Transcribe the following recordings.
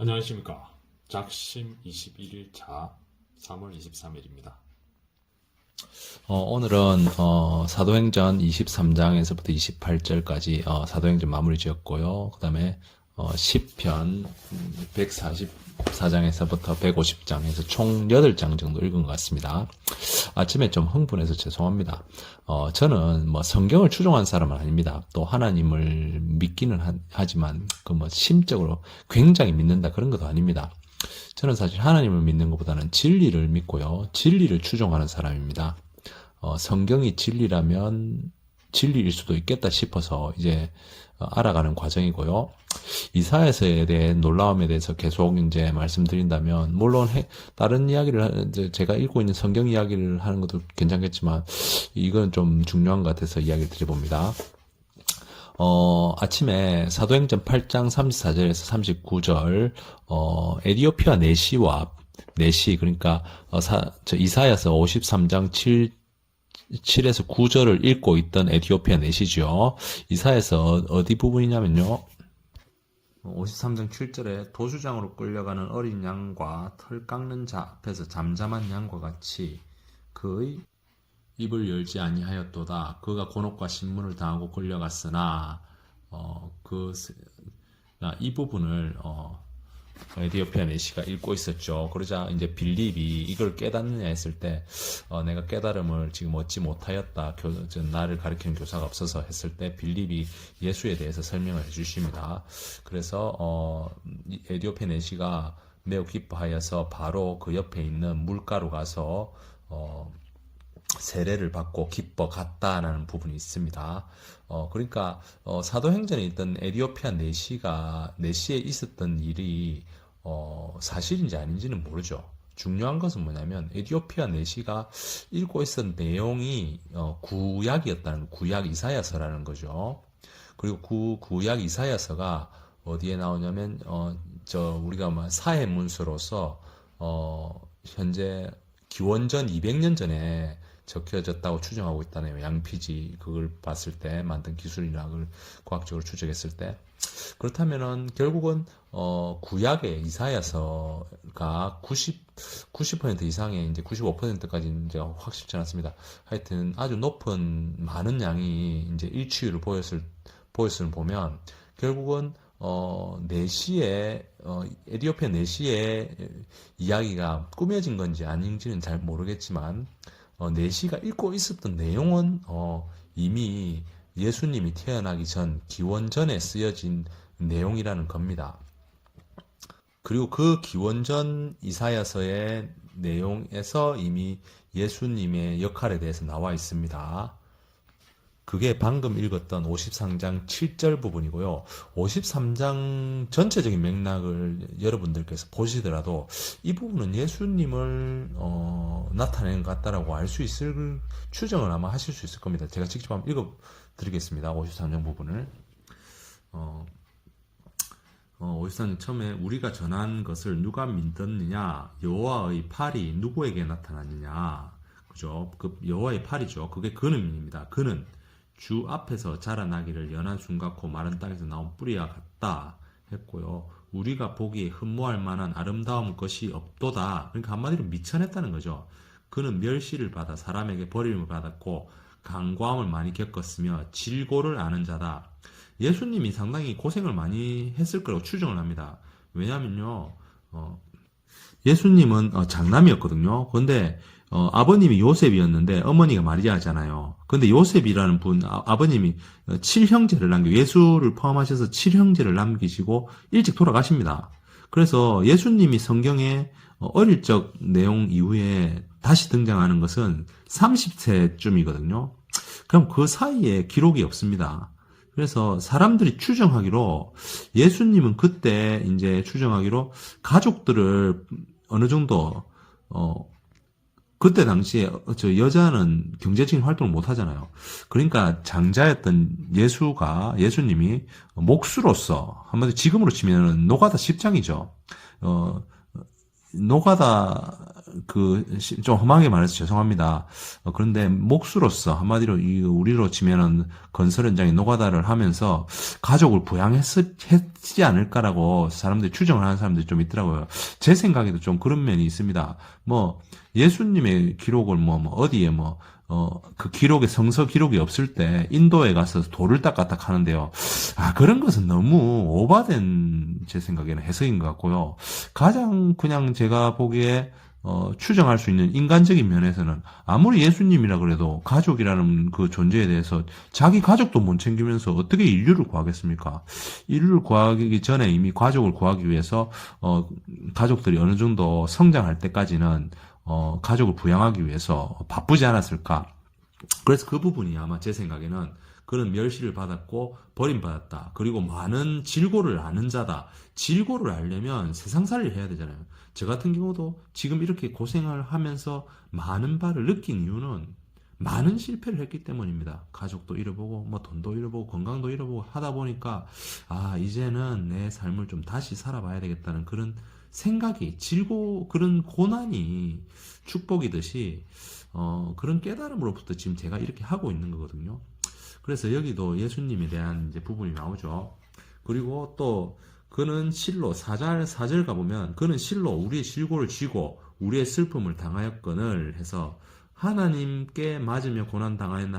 안녕하십니까. 작심 21일차 3월 23일입니다. 어, 오늘은 어, 사도행전 23장에서부터 28절까지 어, 사도행전 마무리 지었고요. 그 다음에 어, 10편 144장에서부터 150장에서 총 8장 정도 읽은 것 같습니다. 아침에 좀 흥분해서 죄송합니다. 어, 저는 뭐 성경을 추종한 사람은 아닙니다. 또 하나님을 믿기는 하, 하지만 그 뭐 심적으로 굉장히 믿는다 그런 것도 아닙니다. 저는 사실 하나님을 믿는 것보다는 진리를 믿고요. 진리를 추종하는 사람입니다. 어, 성경이 진리라면 진리일 수도 있겠다 싶어서 이제 어, 알아가는 과정이고요. 이사에서에 대한 놀라움에 대해서 계속 이제 말씀드린다면 물론 해- 다른 이야기를 하- 이제 제가 읽고 있는 성경 이야기를 하는 것도 괜찮겠지만 이건 좀 중요한 것 같아서 이야기를 드려봅니다. 어, 아침에 사도행전 8장 34절에서 39절, 어, 에디오피아 내시와, 내시, 그러니까, 어, 사, 저 이사야서 53장 7, 7에서 9절을 읽고 있던 에디오피아 내시죠. 이사에서 어디 부분이냐면요. 53장 7절에 도수장으로 끌려가는 어린 양과 털 깎는 자 앞에서 잠잠한 양과 같이 그의 입을 열지 아니하였도다. 그가 곤혹과 신문을 당하고 끌려갔으나 어 그 이 부분을 어 에디오피아 내시가 읽고 있었죠. 그러자 이제 빌립이 이걸 깨닫느냐 했을 때 어, 내가 깨달음을 지금 얻지 못하였다. 교, 저, 나를 가르치는 교사가 없어서 했을 때 빌립이 예수에 대해서 설명을 해주십니다. 그래서 어, 이 에디오피아 내시가 매우 기뻐하여서 바로 그 옆에 있는 물가로 가서 어, 세례를 받고 기뻐 갔다라는 부분이 있습니다. 어, 그러니까, 어, 사도행전에 있던 에디오피아 내시가, 내시에 있었던 일이, 어, 사실인지 아닌지는 모르죠. 중요한 것은 뭐냐면, 에디오피아 내시가 읽고 있었던 내용이, 어, 구약이었다는, 구약 이사야서라는 거죠. 그리고 그 구약 이사야서가 어디에 나오냐면, 어, 저, 우리가 뭐 사회문서로서, 어, 현재 기원전 200년 전에 적혀졌다고 추정하고 있다네요. 양피지 그걸 봤을 때 만든 기술이나 그걸 과학적으로 추적했을 때 그렇다면은 결국은 어 구약의 이사야서가 90 90% 이상의 이제 95%까지 이제 확실치 않습니다. 하여튼 아주 높은 많은 양이 이제 일치율을 보였을 보였을 보면 결국은 어, 내시의, 어, 에디오피아 내시의 이야기가 꾸며진 건지 아닌지는 잘 모르겠지만, 어, 내시가 읽고 있었던 내용은, 어, 이미 예수님이 태어나기 전, 기원전에 쓰여진 내용이라는 겁니다. 그리고 그 기원전 이사야서의 내용에서 이미 예수님의 역할에 대해서 나와 있습니다. 그게 방금 읽었던 53장 7절 부분이고요. 53장 전체적인 맥락을 여러분들께서 보시더라도 이 부분은 예수님을 어, 나타내는 것 같다라고 알 수 있을 추정을 아마 하실 수 있을 겁니다. 제가 직접 한번 읽어 드리겠습니다. 53장 부분을. 어, 어, 53장 처음에 우리가 전한 것을 누가 믿었느냐? 여호와의 팔이 누구에게 나타났느냐? 그죠? 그 여호와의 팔이죠. 그게 그는입니다. 그는 주 앞에서 자라나기를 연한 순 같고 마른 땅에서 나온 뿌리와 같다 했고요. 우리가 보기에 흠모할 만한 아름다운 것이 없도다. 그러니까 한마디로 미천했다는 거죠. 그는 멸시를 받아 사람에게 버림을 받았고 강과함을 많이 겪었으며 질고를 아는 자다. 예수님이 상당히 고생을 많이 했을 거라고 추정을 합니다. 왜냐면요, 어, 예수님은 어, 장남이었거든요. 그런데 어, 아버님이 요셉이었는데 어머니가 마리아잖아요. 근데 요셉이라는 분 아, 버님이 칠형제를 남겨 예수를 포함하셔서 칠형제를 남기시고 일찍 돌아가십니다. 그래서 예수님이 성경에 어, 어릴 적 내용 이후에 다시 등장하는 것은 30세쯤이거든요. 그럼 그 사이에 기록이 없습니다. 그래서 사람들이 추정하기로 예수님은 그때 이제 추정하기로 가족들을 어느 정도 어 그때 당시에 저 여자는 경제적인 활동을 못 하잖아요. 그러니까 장자였던 예수가 예수님이 목수로서 한마디로 지금으로 치면은 노가다 십장이죠. 어 노가다 그 좀 험하게 말해서 죄송합니다. 어, 그런데 몫으로서 한마디로 이 우리로 치면은 건설 현장에 노가다를 하면서 가족을 부양했지 않을까라고 사람들이 추정을 하는 사람들이 좀 있더라고요. 제 생각에도 좀 그런 면이 있습니다. 뭐 예수님의 기록을 뭐, 뭐 어디에 뭐 어, 그 기록에 성서 기록이 없을 때 인도에 가서 돌을 닦았다 하는데요. 아, 그런 것은 너무 오바된 제 생각에는 해석인 것 같고요. 가장 그냥 제가 보기에 어, 추정할 수 있는 인간적인 면에서는 아무리 예수님이라 그래도 가족이라는 그 존재에 대해서 자기 가족도 못 챙기면서 어떻게 인류를 구하겠습니까? 인류를 구하기 전에 이미 가족을 구하기 위해서 어, 가족들이 어느 정도 성장할 때까지는 어, 가족을 부양하기 위해서 바쁘지 않았을까? 그래서 그 부분이 아마 제 생각에는 그런 멸시를 받았고 버림받았다. 그리고 많은 질고를 아는 자다. 질고를 알려면 세상살이를 해야 되잖아요. 저 같은 경우도 지금 이렇게 고생을 하면서 많은 바를 느낀 이유는 많은 실패를 했기 때문입니다. 가족도 잃어보고, 뭐 돈도 잃어보고, 건강도 잃어보고 하다 보니까, 아, 이제는 내 삶을 좀 다시 살아봐야 되겠다는 그런 생각이, 질고, 그런 고난이 축복이듯이, 어, 그런 깨달음으로부터 지금 제가 이렇게 하고 있는 거거든요. 그래서 여기도 예수님에 대한 이제 부분이 나오죠. 그리고 또 그는 실로 사절 사절 가보면 그는 실로 우리의 실고를 쥐고 우리의 슬픔을 당하였거늘 해서 하나님께 맞으며 고난 당하였나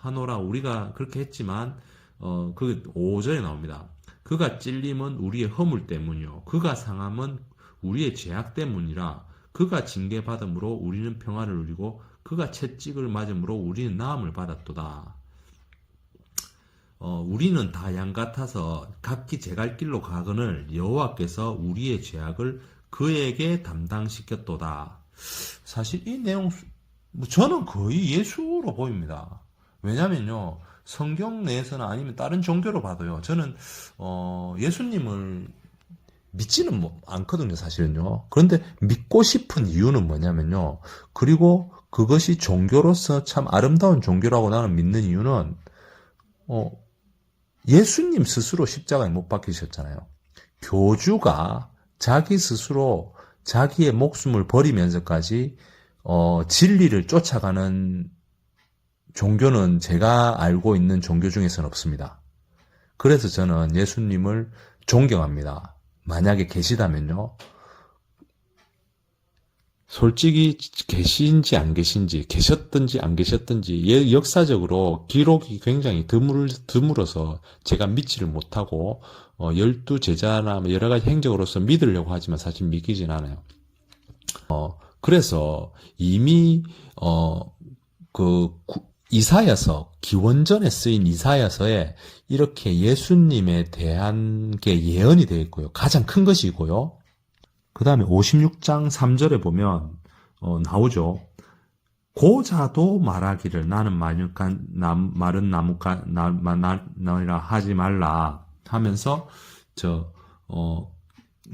하노라 우리가 그렇게 했지만 어그 5절에 나옵니다. 그가 찔림은 우리의 허물 때문이요 그가 상함은 우리의 죄악 때문이라 그가 징계 받음으로 우리는 평화를 누리고 그가 채찍을 맞음으로 우리는 나음을 받았도다. 어, 우리는 다 양 같아서 각기 제갈 길로 가거늘 여호와께서 우리의 죄악을 그에게 담당시켰도다. 사실 이 내용 뭐 저는 거의 예수로 보입니다. 왜냐면요 성경 내에서는 아니면 다른 종교로 봐도요 저는 어, 예수님을 믿지는 뭐 않거든요 사실은요. 그런데 믿고 싶은 이유는 뭐냐면요. 그리고 그것이 종교로서 참 아름다운 종교라고 나는 믿는 이유는 어, 예수님 스스로 십자가에 못 박히셨잖아요. 교주가 자기 스스로 자기의 목숨을 버리면서까지 어, 진리를 쫓아가는 종교는 제가 알고 있는 종교 중에서는 없습니다. 그래서 저는 예수님을 존경합니다. 만약에 계시다면요. 솔직히 계신지 안 계신지 계셨든지 안 계셨든지 예, 역사적으로 기록이 굉장히 드물 드물어서 제가 믿지를 못하고 어, 열두 제자나 뭐 여러 가지 행적으로서 믿으려고 하지만 사실 믿기진 않아요. 어 그래서 이미 어 그 이사야서 기원전에 쓰인 이사야서에 이렇게 예수님에 대한 게 예언이 되어 있고요. 가장 큰 것이고요. 그 다음에 56장 3절에 보면 어, 나오죠. 고자도 말하기를 나는 마르간, 남, 마른 나무가 나, 나, 나리라 하지 말라 하면서 저 어,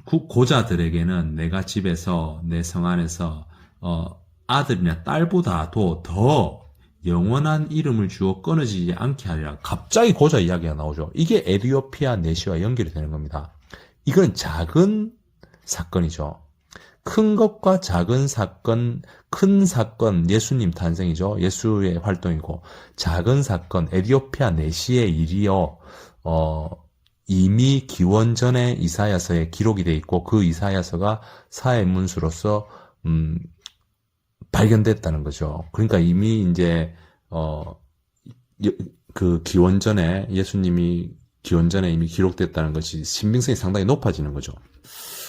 구- 고자들에게는 내가 집에서 내 성 안에서 어, 아들이나 딸보다도 더 영원한 이름을 주어 끊어지지 않게 하리라. 갑자기 고자 이야기가 나오죠. 이게 에디오피아 내시와 연결이 되는 겁니다. 이건 작은 사건이죠. 큰 것과 작은 사건, 큰 사건, 예수님 탄생이죠. 예수의 활동이고, 작은 사건, 에디오피아 내시의 일이요, 어, 이미 기원 전에 이사야서에 기록이 돼 있고, 그 이사야서가 사회 문수로서, 음, 발견됐다는 거죠. 그러니까 이미 이제, 어, 여- 그 기원 전에, 예수님이 기원 전에 이미 기록됐다는 것이 신빙성이 상당히 높아지는 거죠.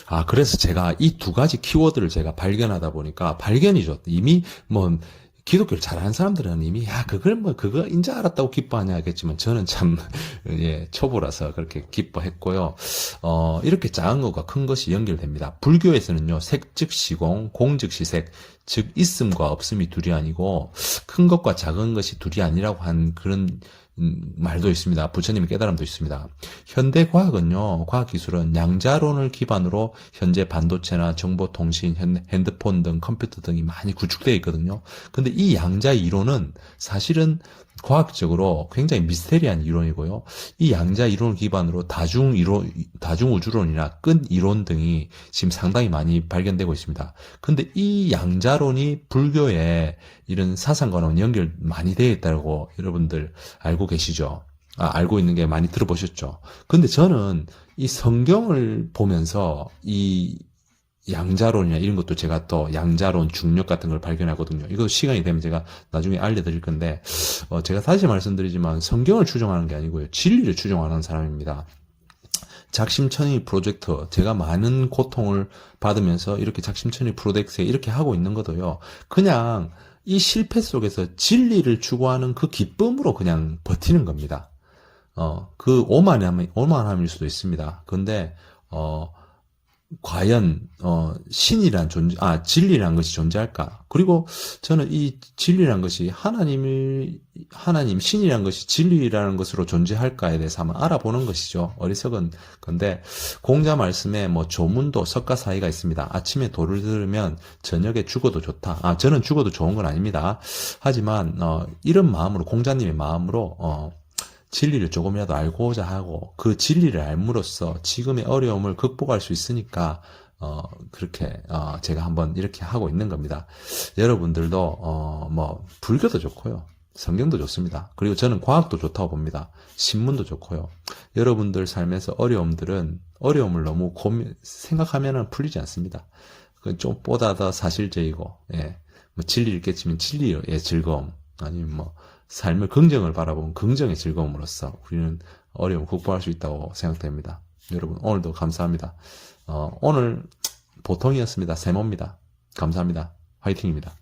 아, 그래서 제가 이 두 가지 키워드를 제가 발견하다 보니까 발견이죠. 이미 뭐 기독교를 잘하는 사람들은 이미 야 그걸 뭐 그거 인제 알았다고 기뻐하냐 하겠지만 저는 참 예, 초보라서 그렇게 기뻐했고요. 어, 이렇게 작은 것과 큰 것이 연결됩니다. 불교에서는요. 색즉 시공, 공즉 시색, 즉 있음과 없음이 둘이 아니고 큰 것과 작은 것이 둘이 아니라고 한 그런 음, 말도 있습니다. 부처님의 깨달음도 있습니다. 현대 과학은요, 과학 기술은 양자론을 기반으로 현재 반도체나 정보통신, 핸- 핸드폰 등 컴퓨터 등이 많이 구축되어 있거든요. 근데 이 양자 이론은 사실은 과학적으로 굉장히 미스테리한 이론이고요. 이 양자 이론을 기반으로 다중 이론, 다중 우주론이나 끈 이론 등이 지금 상당히 많이 발견되고 있습니다. 근데 이 양자론이 불교의 이런 사상과는 연결 많이 되어 있다고 여러분들 알고 계시죠? 아, 알고 있는 게 많이 들어보셨죠? 근데 저는 이 성경을 보면서 이 양자론이나 이런 것도 제가 또 양자론, 중력 같은 걸 발견하거든요. 이거 시간이 되면 제가 나중에 알려드릴 건데, 어, 제가 다시 말씀드리지만 성경을 추종하는 게 아니고요. 진리를 추종하는 사람입니다. 작심천의 프로젝트, 제가 많은 고통을 받으면서 이렇게 작심천의 프로젝트에 이렇게 하고 있는 것도요. 그냥 이 실패 속에서 진리를 추구하는 그 기쁨으로 그냥 버티는 겁니다. 어, 그 오만함이, 오만함일 수도 있습니다. 근데, 어, 과연, 어, 신이란 존재, 아, 진리란 것이 존재할까? 그리고 저는 이 진리란 것이 하나님을, 하나님, 신이란 것이 진리라는 것으로 존재할까에 대해서 한번 알아보는 것이죠. 어리석은 건데, 공자 말씀에 뭐 조문도 석가 사이가 있습니다. 아침에 도를 들으면 저녁에 죽어도 좋다. 아, 저는 죽어도 좋은 건 아닙니다. 하지만, 어, 이런 마음으로, 공자님의 마음으로, 어, 진리를 조금이라도 알고자 하고 그 진리를 알므로써 지금의 어려움을 극복할 수 있으니까 어 그렇게 어 제가 한번 이렇게 하고 있는 겁니다. 여러분들도 어 뭐 불교도 좋고요. 성경도 좋습니다. 그리고 저는 과학도 좋다고 봅니다. 신문도 좋고요. 여러분들 삶에서 어려움들은 어려움을 너무 고민 생각하면은 풀리지 않습니다. 그좀 보다 더 사실적이고 예. 뭐 진리를 깨치면 진리의 즐거움 아니면 뭐 삶을 긍정을 바라보면 긍정의 즐거움으로써 우리는 어려움을 극복할 수 있다고 생각됩니다. 여러분 오늘도 감사합니다. 어, 오늘 보통이었습니다. 세모입니다. 감사합니다. 화이팅입니다.